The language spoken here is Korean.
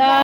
la